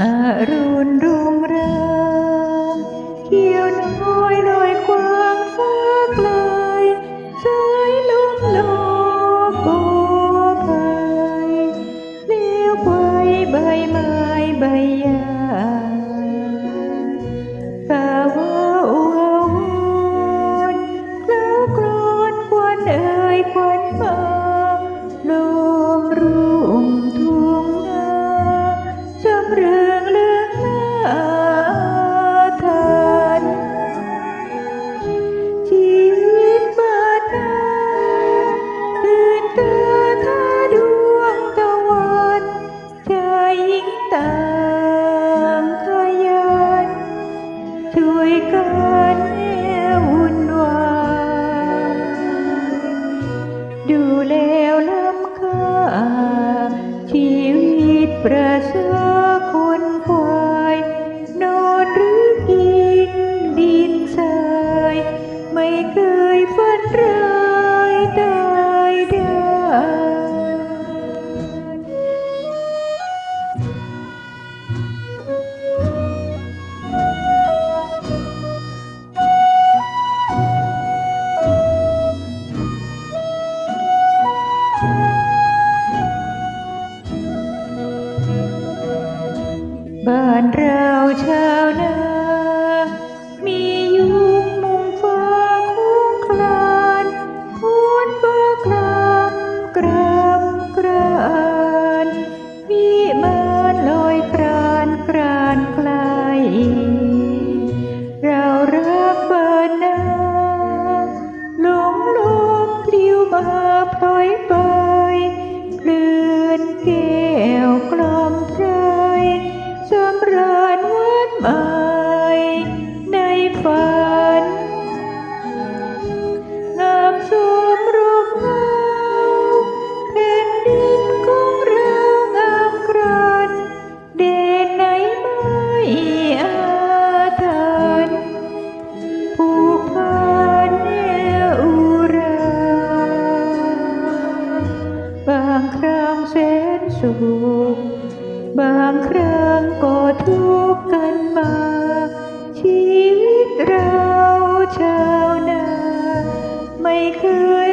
อรุณรุ่งเรืองเขียวน้อยลอยควางฟ้าไกลสายลมโลกโกไปเลี้ยวไปใบไม้ใบหญ้าสาวาอววนแล้วกรอนควันเอ่ยควันมา ด้วยกันวุ่นวายดูแล้วล้ำค่าชีวิตประเสริฐคนควายนอนหรือกินดินทรายไม่เคยฝันร้ายตายได้านเราชาวนา หวานหมายในฝัน งามสมรูปเงาแผ่นดินของเรางามกรันเด่นไหนไม่อาถรรพ์ผูกพันแนวอุราบางครั้งแสนสุข บางครั้งก็ทุกข์กันมา ชีวิตเราชาวนา ไม่เคย